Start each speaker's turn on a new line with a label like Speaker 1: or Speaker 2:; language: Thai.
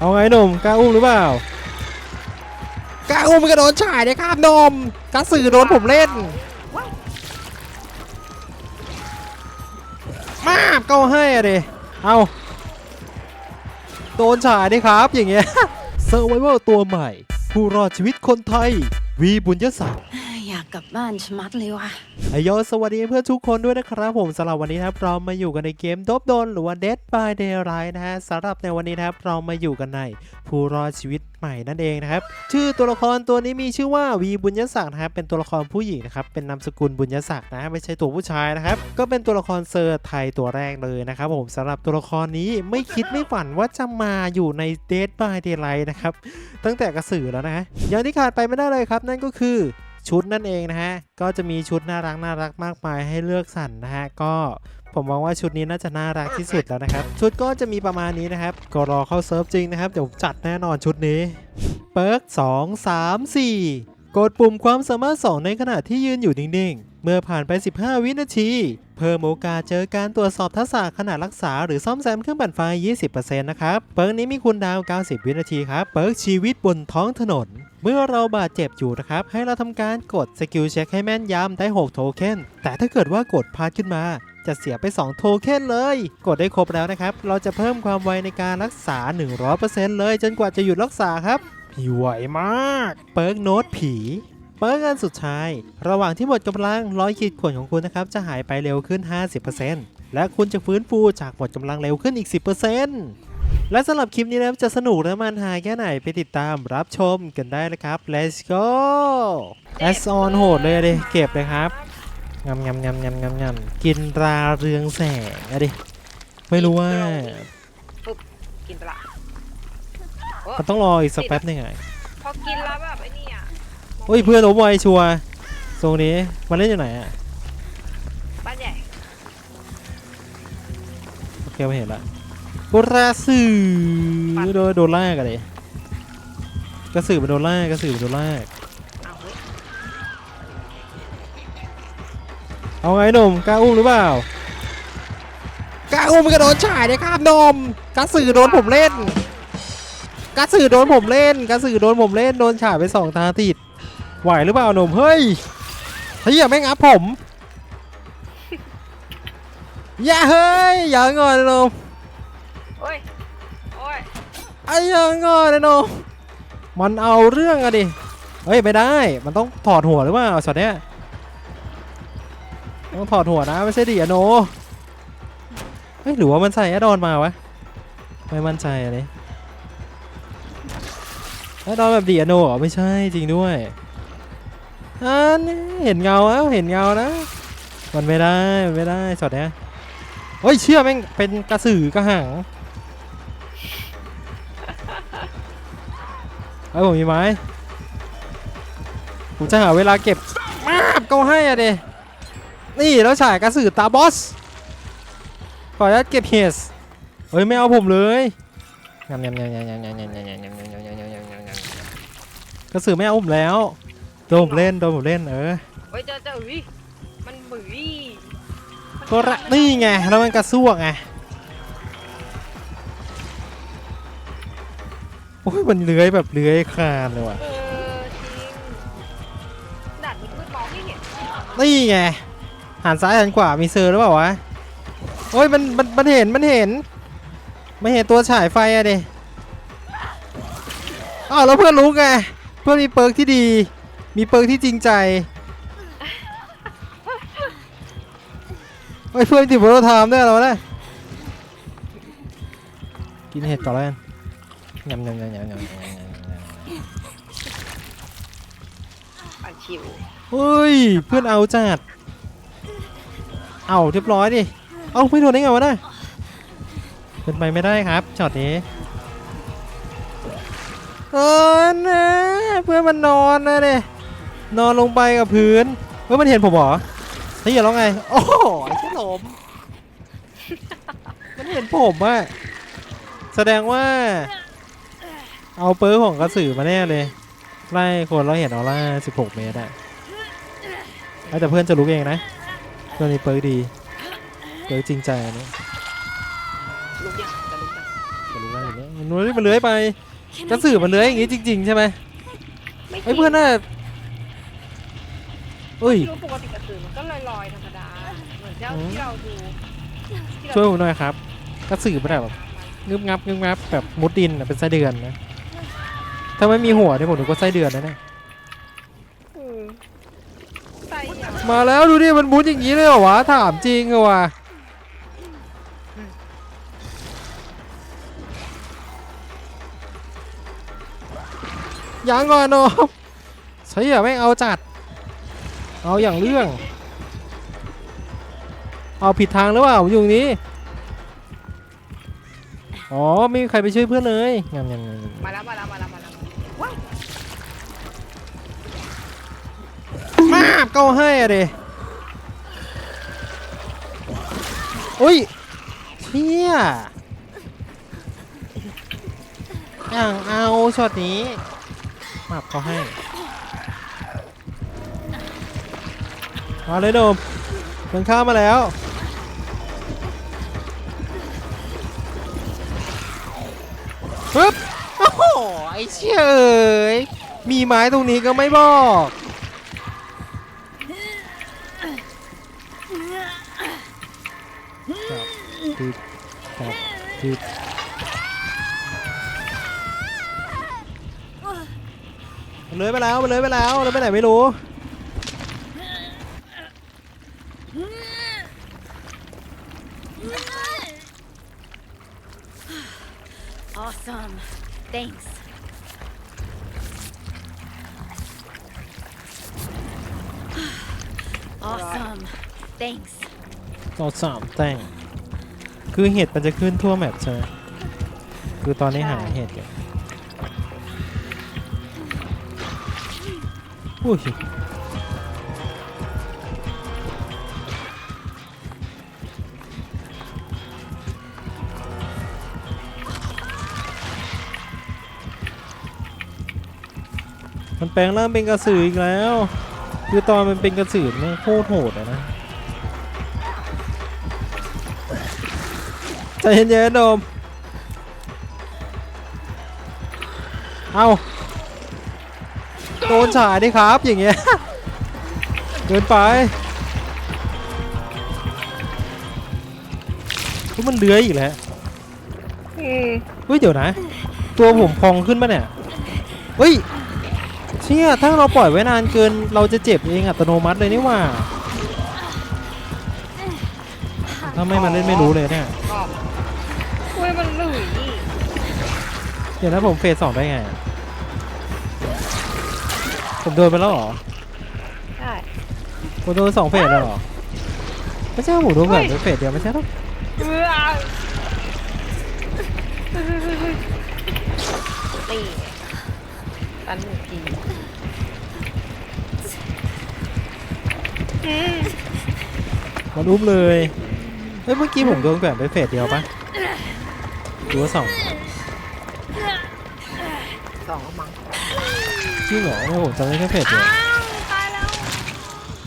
Speaker 1: เอาไงหนุ่มกล้าอุ้มหรือเปล่ากล้าอุ้มมันก็โดนฉายเลยครับนมกระสือโดนผมเล่น มาบก็ให้อะดิเอาโดนฉายดิครับอย่างเงี้ยเซอร์ไวเวอร์ตัวใหม่ ผู้รอดชีวิตคนไทย วีบุญยศักดิ์
Speaker 2: อยากกลับบ้านชะมัดเลยว่ะ
Speaker 1: อยโยสวัสดีเพื่อนทุกคนด้วยนะครับผมสำหรับวันนี้นะครับเรามาอยู่กันในเกมดบโดนหรือว่า Dead by Daylight นะฮะสำหรับในวันนี้นะครับเรามาอยู่กันในผู้รอดชีวิตใหม่นั่นเองนะครับ ชื่อตัวละครตัวนี้มีชื่อว่าวีบุญยศักดิ์นะครับเป็นตัวละครผู้หญิงนะครับเป็นนามสกุลบุญยศักดิ์นะไม่ใช่ตัวผู้ชายนะครับก็เป็นตัวละครเซอร์ไทยตัวแรกเลยนะครับผมสำหรับตัวละครนี้ไม่คิดไม่ฝันว่าจะมาอยู่ใน Dead by Daylight นะครับตั้งแต่กระสือแล้วนะฮะอย่างที่ขาดไปไม่ได้เลยครับ นั่นก็คือ ชุดนั่นเองนะฮะ ก็จะมีชุดน่ารักน่ารักมากมายให้เลือกสรรนะฮะ ก็ผมมองว่าชุดนี้น่าจะน่ารักที่สุดแล้วนะครับ ชุดก็จะมีประมาณนี้นะครับ ก็รอเข้าเซิร์ฟจริงนะครับ เดี๋ยวจัดแน่นอนชุดนี้เปิร์ก2 3 4กดปุ่มความสามารถ 2 ในขณะที่ยืนอยู่นิ่งๆ เมื่อผ่านไป 15 วินาที เพิ่มโอกาสเจอการตรวจสอบทักษะขณะรักษา หรือซ่อมแซมเครื่องปั่นไฟ 20%นะครับ เปิร์กนี้มีคูลดาว 90 วินาทีครับ เปิร์กชีวิตบนท้องถนน เมื่อเราบาดเจ็บอยู่นะครับ ให้เราทำการกดสกิลเช็คให้แม่นยำได้ 6 โทเค็น แต่ถ้าเกิดว่ากดพลาดขึ้นมาจะเสียไป 2 โทเค็นเลย กดได้ครบแล้วนะครับ เราจะเพิ่มความไวในการรักษา 100%เลย จนกว่าจะหยุดรักษาครับพี่ไหวมาก เปิร์กโน้ตผีเปิร์กอันสุดท้าย ระหว่างที่หมดกำลังร้อยขีดข่วนของคุณนะครับ จะหายไปเร็วขึ้น 50%และคุณจะฟื้นฟูจากหมดกำลังเร็วขึ้นอีก 10% และสำหรับคลิปนี้นะครับจะสนุกและมันหาแค่ไหนไปติดตามรับชมกันได้เลยครับ let's go แอสออนโหดเลยดิเก็บเลยครับงำงำงำงำงำงำกินราเรืองแสงอะดิไม่รู้ว่า
Speaker 3: กินไปละ
Speaker 1: มันต้องรออีกสักแป๊บหนึงอะ
Speaker 3: พอกินแล้วแบบไอ้นี่อะ
Speaker 1: โอ้ยเพื่อนผมไวชัวร์ทรงนี้มันเล่นอยู่ไหนอะ
Speaker 3: บ้านใหญ่
Speaker 1: โอเคไม่เห็นละ กระสือโดนโดนลากอะดิกระสือมันโดนลากกระสือมันโดนลาก
Speaker 3: อ้าวเฮ้ย
Speaker 1: เอาไงหนุ่มกล้าอุ้มหรือเปล่ากล้าอุ้มมันก็โดนฉายเลยครับนมกระสือโดนผมเล่นกระสือโดนผมเล่นกระสือโดนผมเล่นโดนฉายไปสองตาติดไหวหรือเปล่าหนุ่มเฮ้ยเฮ้ยอย่าแม่งอัพผมอย่าเฮ้ยอย่างอนหนุ่ม
Speaker 3: โอ้ยโอ้ย
Speaker 1: ไอ้อย่างอนนะหนุ่มมันเอาเรื่องอะดิ เฮ้ยไม่ได้ มันต้องถอดหัวหรือเปล่าช็อตเนี้ยต้องถอดหัวนะไม่ใช่ดิอะโน เฮ้ยหรือว่ามันใส่แอดอนมาวะ ไม่มั่นใจอันนี้แอดอนแบบดีอะโนเหรอไม่ใช่จริงด้วยอันนี้เห็นเงาแล้วเห็นเงานะ มันไม่ได้มันไม่ได้ช็อตเนี้ยเฮ้ยเชื่อแม่งเป็นกระสือกระหัง เฮ้ยผมมีไม้ ผมจะหาเวลาเก็บมาบก็ให้อะเดนี่แล้วฉายกระสือตาบอส ขออนุญาตเก็บเฮสเฮ้ยไม่เอาผมเลยยำยำยำยำยำยำยำยำยำยำยำยำยำยำยำยำกระสือไม่เอาผมแล้ว โดนผมเล่น โดนผมเล่นเออ
Speaker 3: เฮ้ยเจอเจออุ้ยมันบุ๋ยมัน
Speaker 1: ก็ระนี่ไง แล้วมันกระซวกไง อ้ยมันเลื้อยแบบเลื้อยคลานเลยว่ะ
Speaker 3: เออจริงดัดมืดๆมองไม่เห็น
Speaker 1: นี่ไงหันซ้ายหันขวามีเซอร์หรือเปล่าวะโอ้ยมันมันมันเห็นมันเห็นไม่เห็นตัวฉายไฟอะดิอ้าวแล้วเพื่อนรู้ไงเพื่อนมีเปิร์กที่ดี มีเปิร์กที่จริงใจเฮ้ยเพื่อนติดโบโลไทม์ด้วยเหรอวะเนี่ยกินเห็ดก่อนแล้วกัน ยำยำยำยำยำ
Speaker 3: ปาชิว
Speaker 1: เฮ้ย เพื่อนเอาจัด เอาเรียบร้อยดิ เอาไม่โดนได้ไงวะน่ะเป็นไปไม่ได้ครับช็อตนี้เออนะเพื่อนมันนอนนะเนี่ยนอนลงไปกับพื้นเฮ้ยมันเห็นผมเหรอนี่อย่าร้องไง โอ้ยแค่ลมมันเห็นผมอะแสดงว่า เอาเปิร์ของกระสือมาแน่เลย ไล่คนเราเห็นออร่า16 เมตรอะเอ้ยแต่เพื่อนจะรู้เองนะเพื่อนนี้เปิร์กดีเปิร์กจริงใจอันนี้
Speaker 3: ลุกยังจะลุกยัง
Speaker 1: จะรู้ว่าอย่างนี้มันมันเลื้อยไปกระสือมันเลื้อยอย่างงี้จริง ๆ ใช่ไหม
Speaker 3: ไม่
Speaker 1: ไอ้ยเพื่อนน่าเอ้ย
Speaker 3: รู้ปกติกระสือมันก็ลอยๆธรรมดาเหมือนเจ้า
Speaker 1: อืม
Speaker 3: ที่เราดูที่เรา
Speaker 1: ช่วยผมหน่อยครับ กระสือมันแบบงึบงับงึบงับแบบมุดดินอะเป็นไส้เดือนนะ ถ้าไม่มีหัวเนี่ยผมนึกว่าไส้เดือนนะเนี่ย
Speaker 3: อืมใส่อย่าง
Speaker 1: มาแล้วดูดิมันมุดอย่างนี้เลยเหรอวะถามจริงเหรอวะยังก่อนเนาะใช่เหรอแม่งเอาจัด เอาอย่างเรื่อง เอาผิดทางหรือเปล่าอยู่ตรงนี้ อ๋อไม่มีใครไปช่วยเพื่อนเลยงั้นงั้นงั้น
Speaker 3: มาแล้วมาแล้วมาแล้วมาแล้ว
Speaker 1: มาาบก็ให้อะเดอุ้ยเชี่ยอย่างเอาช็อตนี้มาบเขาให้ มาเลยโดมมันข้ามาแล้ว ปึ๊บ โอ้โห ไอ้เชี่ยเอ๋ยมีไม้ตรงนี้ก็ไม่บอก ครับดึบมันเลยไปแล้วมันเลยไปแล้วแล้วไปไหนไม่รู้
Speaker 2: Awesome. Thanks. awesome. Thanks.
Speaker 1: ต่อสามแต่ง คือเห็ดมันจะขึ้นทั่วแมปใช่ไหมคือตอนนี้หาเห็ดอยู่อุ้ยมันแปลงร่างเป็นกระสืออีกแล้ว คือตอนมันเป็นกระสือมันโคตรโหดอะนะ เย็นๆโดมเอาโดนฉายดิครับ อย่างเงี้ยเกินไปทุมันเลื้อยอีกแล้ว
Speaker 3: อืม
Speaker 1: เฮ้ยเดี๋ยวนะ ตัวผมพองขึ้นมาเนี่ยเฮ้ยเชี่ยถ้าเราปล่อยไว้นานเกิน เราจะเจ็บเองอัตโนมัติเลยนี่หว่าถ้าไม่มาเล่นไม่รู้เลยเนี่ย เดี๋ยวนะผมเฟสสองได้ไงอะผมโดนไปแล้วเหรอ
Speaker 3: ใช่
Speaker 1: ผมโดนสองเฟสแล้วเหรอ ไม่ใช่ว่าผมโดนแบบเฟสเดียวไม่ใช่หรอ
Speaker 3: เอื้อตีตันหนึ่งทีอืม
Speaker 1: มันอุ้มเลย เฮ้ยเมื่อกี้ผมโดนแบบไปเฟสเดียวปะหรือว่าสอง
Speaker 3: สองมั้ง
Speaker 1: จริงเหรอไม่ผมจำได้แค่เพจเดียว